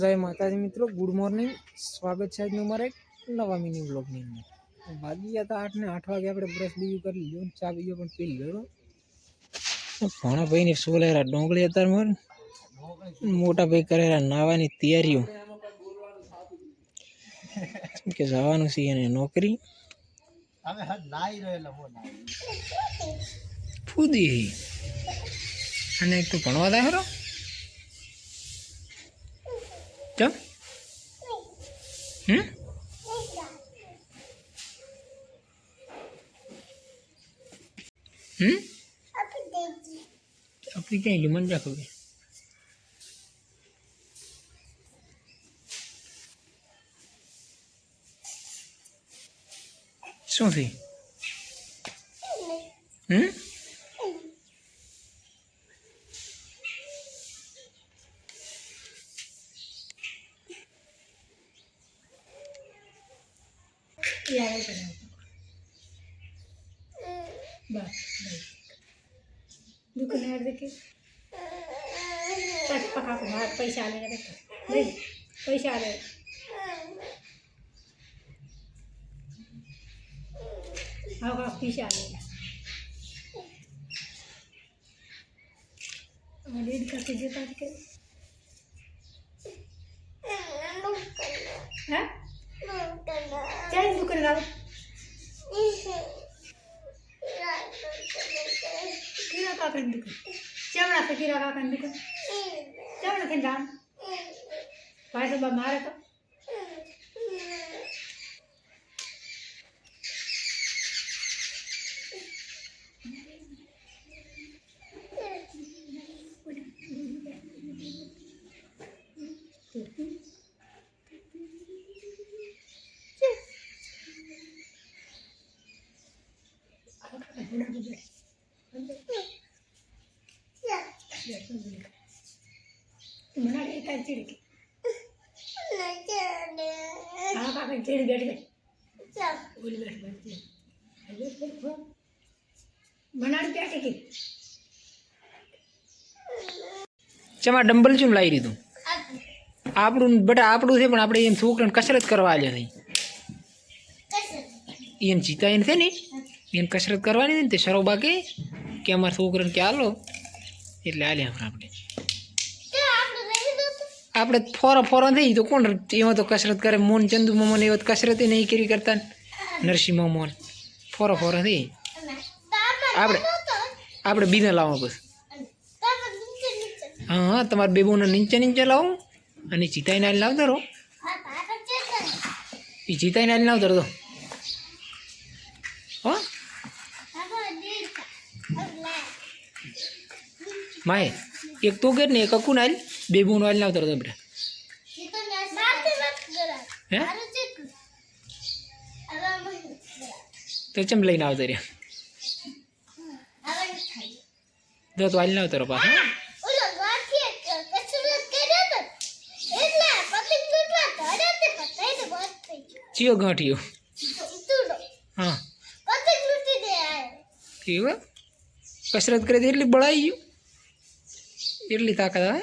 જય માતાજી મિત્રો ગુડ મોર્નિંગ. સ્વાગત છે આજનું મારે એક નવા મિની બ્લોગની અંદર. વાગી ગયા હતા આઠ ને આઠ વાગે આપણે બ્રશ બીજું કરી લીધું ચા બીજો પણ પી લીધો. ભણા ભાઈને સોલેરા ડોંગળી હતા મોર મોટા ભાઈ કરેલા નાવાની તૈયારીઓ. કે જવાનું છે એને નોકરી. ફૂદી. અને તું ભણવા દા ખરો ચમ? હમ? હમ? આપણી ક્યાં ગયું મને રાખો કે શું થઈ બસ દુકાને હાર દેખે. તક પકાકો હાર પૈસા લે રે નહીં પૈસા લે હા હા પૈસા લે લીડ કરતી જતા કે. હા? ચાલ દુકાને કાકાની દીકરી ચમણા છે કીરા કાકાની દીકરી ચમણા થઈને રામ ભાઈ સાહેબ મારે તો Mm-hmm. முன்னாடி ચમાં ડંબલ ચૂમ લાવી દીધું. આપણું બેટા આપણું છે પણ આપણે એમ છોકરાને કસરત કરવા આવ્યા નહીં. એમ જીતા એને છે ને એમ કસરત કરવાની ને તે સરોબા કે અમારા છોકરાને કે હાલો. એટલે હાલ્યા આપણે. આપણે ફોરો ફોરા થઈ તો કોણ એમાં તો કસરત કરે. મોન, ચંદુ મોમન એવા કસરતે નહીં કરી કરતા નરસિંહ મોમન. ફોરો ફોરો થઈ આપણે આપણે બીને લાવવા બસ. હા હા, તમારા બેબુને નીચે નીચે લાવો અને ચિતાઈને આલી લાવતા રહો. એ ચિતાઈને આલી લાવતા રહો હો? માય, એક તું કે ને એક અકુન આલી બેબુનું આલી લાવતા રહો બેટા હે? તો ચમ લઈને આવતા દો તો આલી લાવતા રહો પાછા. ચિયો ગાંઠિયો? હા. કેવું કસરત કરી તો એટલી બળાઈ ગયું? એટલી તાકાત આવે?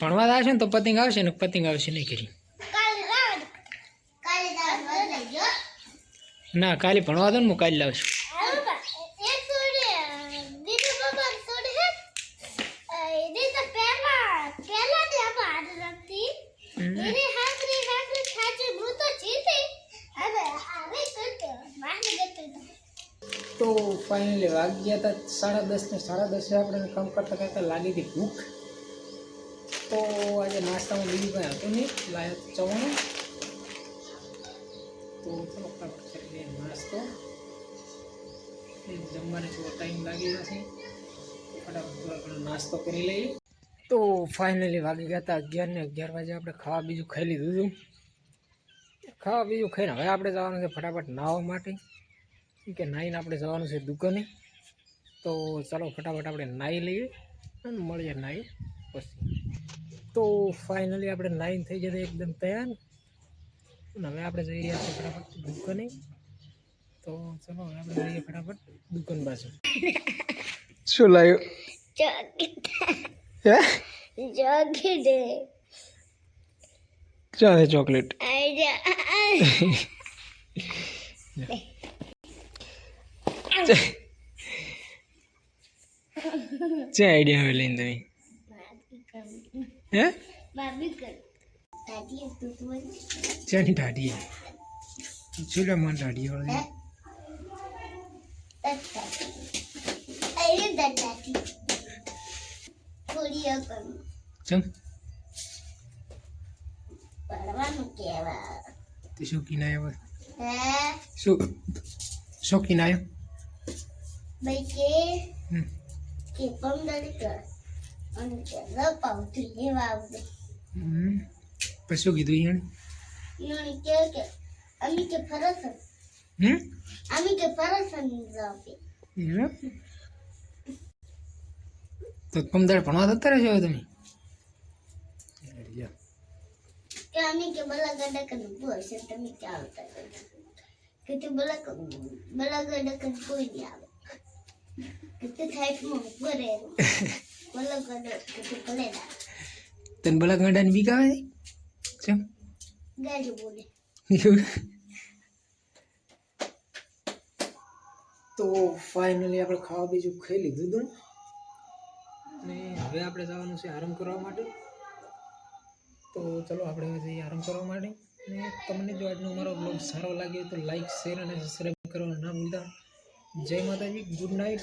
ભણવા આવશે ને તો પતંગ આવશે ને પતંગ આવશે નહીં કરી ના, કાલે ભણવા દો ને હું કાલે લાવશું. તો ફાઇનલી વાગ્યા હતા સાડા દસ ને સાડા દસે આપણે કામ કરતા કરતા લાગી હતી ભૂખ તો આજે નાસ્તામાં બીજું કંઈ હતું નહીં લાયા ચવાણું તો ચલો ફટાફટ કરી દઈએ નાસ્તો એ જમવાને થોડો ટાઈમ લાગી જશે ફટાફટ થોડો ઘણો નાસ્તો કરી લઈએ તો ફાઇનલી વાગી ગયા હતા અગિયાર ને અગિયાર વાગે આપણે ખાવા બીજું ખાઈ લીધું હતું ખાવા બીજું ખાઈને હવે આપણે જવાનું છે ફટાફટ નાહવા માટે. કેમ કે નાહીને આપણે જવાનું છે દુકાને. તો ચાલો ફટાફટ આપણે નાહી લઈએ અને મળીએ નાહી. પછી તો ફાઇનલી આપણે નાઇન થઈ જતા એકદમ તૈયાર. અને હવે આપણે જઈ રહ્યા છીએ ફટાફટ દુકાને. તો ચલો હવે આપણે જઈએ ફટાફટ દુકાન બાજુ શું લાવ્યું ચાલે ચોકલેટ. જે. આઈડિયા હવે લઈને તમે. હે? ચાની ટાઢી માં લે મને ટાઢી વાળી ચમ તે શું કીને આવ્યો શું? શું કીને આવ્યો હમ. હમ. પછી શું કીધું એને અમે કે ફરસ હમ? અમે કે ફરસ તો પમદાર ભણવા જતા રહેશો તમે? કે અમે કે બલા ગડા કન બોલશે તમે કે આવતા કે તે બલા બલા ગડા કન કોઈ નહીં આવે. કે તે થાયમાં બરે બલા ગાંડા ભલે ના તને બીક આવે? એવું? તો ફાઇનલી આપણે ખાવા બીજું ખાઈ લીધું હતું. અને હવે આપણે જવાનું છે આરામ કરવા માટે. તો ચલો આપણે હવે જઈએ આરામ કરવા માટે. અને તમને જો આજનો અમારો બ્લોગ સારો લાગ્યો તો લાઈક શેર અને સબસ્ક્રાઈબ કરવાનું ના ભૂલતા. જય માતાજી ગુડ નાઇટ